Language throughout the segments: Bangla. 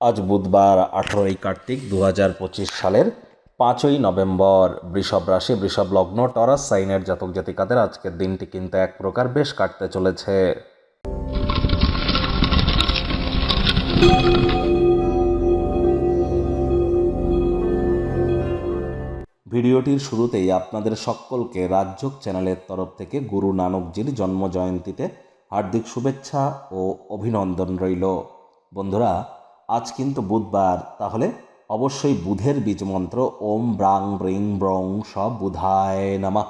আজ বুধবার আঠেরোই কার্তিক দু হাজার পঁচিশ সালের পাঁচই নভেম্বর। বৃষভ রাশি, বৃষভ লগ্ন, টরাস সাইনের জাতক জাতিকাদের আজকের দিনটি কিন্তু এক প্রকার বেশ কাটতে চলেছে। ভিডিওটির শুরুতেই আপনাদের সকলকে রাজযোগ চ্যানেলের তরফ থেকে গুরু নানকজির জন্মজয়ন্তীতে হার্দিক শুভেচ্ছা ও অভিনন্দন রইল। বন্ধুরা আজ কিন্তু বুধবার। তাহলে অবশ্যই বুধের বীজমন্ত্র ওম ব্রাং ব্রিং ব্রং সব বুধায় নামা।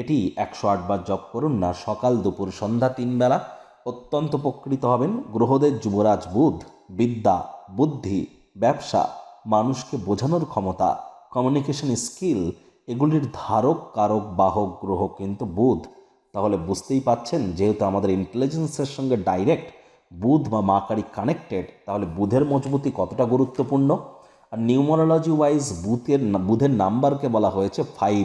এটি একশো আটবার জপ করুন না, সকাল, দুপুর, সন্ধ্যা, তিন বেলা অত্যন্ত উপকৃত হবেন। গ্রহদের যুবরাজ বুধ, বিদ্যা, বুদ্ধি, ব্যবসা, মানুষকে বোঝানোর ক্ষমতা কমিউনিকেশন স্কিল এগুলির ধারক, কারক, বাহক, গ্রহ কিন্তু বুধ। তাহলে বুঝতেই পাচ্ছেন, যেহেতু আমাদের ইন্টেলিজেন্সের সঙ্গে ডাইরেক্ট বুধ বা মাকারি কানেক্টেড তাহলে বুধের মজবুতি কতটা গুরুত্বপূর্ণ? আর নিউমারোলজি ওয়াইজ বুথের বুধের নাম্বারকে বলা হয়েছে? ফাইভ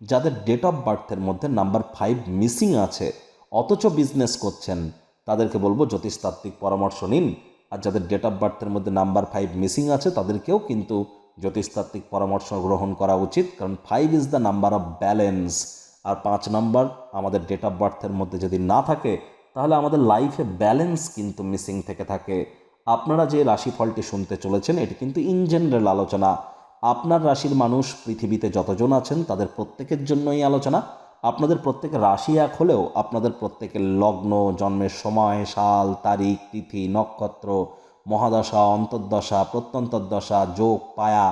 যাদের ডেট অফ বার্থের মধ্যে নাম্বার ফাইভ মিসিং আছে, অথচ বিজনেস করছেন, তাদেরকে বলব জ্যোতিষতাত্ত্বিক পরামর্শ নিন। আর যাদের ডেট অফ বার্থের মধ্যে নাম্বার ফাইভ মিসিং আছে, তাদেরকেও কিন্তু জ্যোতিষতাত্ত্বিক পরামর্শ গ্রহণ করা উচিত। কারণ five is the number of balance আর পাঁচ নাম্বার, আমাদের ডেট অফ বার্থের মধ্যে যদি না থাকে তাহলে আমাদের লাইফে ব্যালেন্স কিন্তু মিসিং থেকে থাকে। আপনারা যে রাশিফলটি শুনতে চলেছেন, এটি কিন্তু ইন জেনারেল আলোচনা। আপনার রাশির মানুষ পৃথিবীতে যতজন আছেন, তাদের প্রত্যেকের জন্যই আলোচনা। আপনাদের প্রত্যেকের রাশি এক হলেও আপনাদের প্রত্যেকের লগ্ন, জন্মের সময়, সাল, তারিখ, তিথি, নক্ষত্র, মহাদশা, অন্তর্দশা, প্রত্যন্তর্দশা, যোগ, পায়া,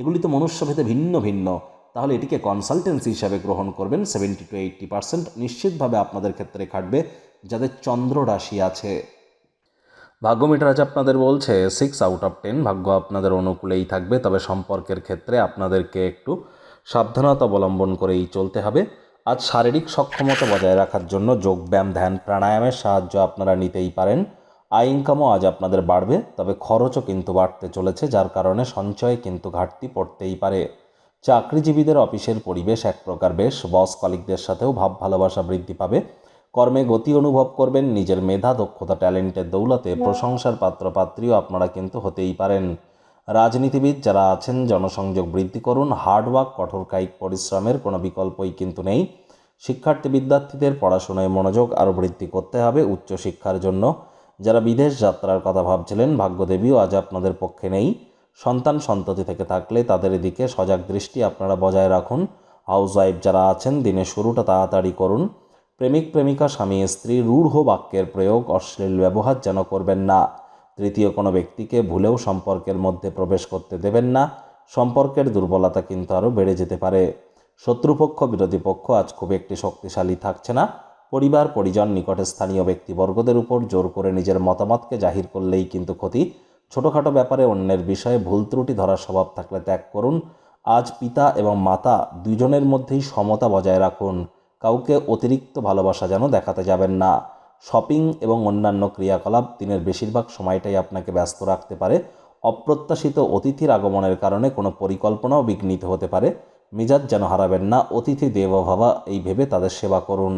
এগুলি তো মনুষ্যভেদে ভিন্ন ভিন্ন। তাহলে এটিকে কনসালটেন্সি হিসাবে গ্রহণ করবেন সেভেন্টি টু এইট্টি পার্সেন্ট নিশ্চিতভাবে আপনাদের ক্ষেত্রে খাটবে। যাদের চন্দ্র রাশি আছে। ভাগ্য মিটার আজ আপনাদের বলছে সিক্স আউট অফ টেন ভাগ্য আপনাদের অনুকূলেই থাকবে, তবে সম্পর্কের ক্ষেত্রে আপনাদেরকে একটু সাবধানতা অবলম্বন করেই চলতে হবে। আজ শারীরিক সক্ষমতা বজায় রাখার জন্য যোগব্যায়াম ধ্যান, প্রাণায়ামের সাহায্য আপনারা নিতেই পারেন। আয় ইনকামও আজ আপনাদের বাড়বে, তবে খরচও কিন্তু বাড়তে চলেছে, যার কারণে সঞ্চয়ে কিন্তু ঘাটতি পড়তেই পারে। চাকরিজীবীদের অফিসের পরিবেশ এক প্রকার বেশ বস কলিকদের সাথেও ভাব ভালোবাসা বৃদ্ধি পাবে। কর্মে গতি অনুভব করবেন নিজের মেধা দক্ষতা ট্যালেন্টের দৌলতে প্রশংসার পাত্রপাত্রীও আপনারা কিন্তু হতেই পারেন। রাজনীতিবিদ যারা আছেন জনসংযোগ বৃদ্ধি করুন হার্ডওয়ার্ক কঠোর কায়িক পরিশ্রমের কোনো বিকল্পই কিন্তু নেই। শিক্ষার্থী বিদ্যার্থীদের পড়াশোনায় মনোযোগ আরও বৃদ্ধি করতে হবে উচ্চশিক্ষার জন্য। যারা বিদেশ যাত্রার কথা ভাবছিলেন ভাগ্যদেবীও আজ আপনাদের পক্ষে নেই। সন্তান সন্ততি থেকে থাকলে তাদের দিকে সজাগ দৃষ্টি আপনারা বজায় রাখুন। হাউস ওয়াইফ যারা আছেন দিনের শুরুটা তাড়াতাড়ি করুন। প্রেমিক প্রেমিকা স্বামী, স্ত্রী রূঢ় বাক্যের প্রয়োগ অশ্লীল ব্যবহার যেন করবেন না। তৃতীয় কোনো ব্যক্তিকে ভুলেও সম্পর্কের মধ্যে প্রবেশ করতে দেবেন না। সম্পর্কের দুর্বলতা কিন্তু আরও বেড়ে যেতে পারে। শত্রুপক্ষ, বিরোধী পক্ষ আজ খুব একটি শক্তিশালী থাকছে না। পরিবার, পরিজন, নিকটে স্থানীয় ব্যক্তিবর্গদের উপর জোর করে নিজের মতামতকে জাহির করলেই কিন্তু ক্ষতি। ছোটোখাটো ব্যাপারে অন্যের বিষয়ে ভুল ত্রুটি ধরার স্বভাব থাকলে ত্যাগ করুন। আজ পিতা এবং মাতা দুজনের মধ্যেই সমতা বজায় রাখুন। কাউকে অতিরিক্ত ভালোবাসা যেন দেখাতে যাবেন না। শপিং এবং অন্যান্য ক্রিয়াকলাপ দিনের বেশিরভাগ সময়টাই আপনাকে ব্যস্ত রাখতে পারে। অপ্রত্যাশিত অতিথির আগমনের কারণে কোনো পরিকল্পনাও বিঘ্নিত হতে পারে। মেজাজ যেন হারাবেন না। অতিথি দেবভাবা এই ভেবে তাদের সেবা করুন।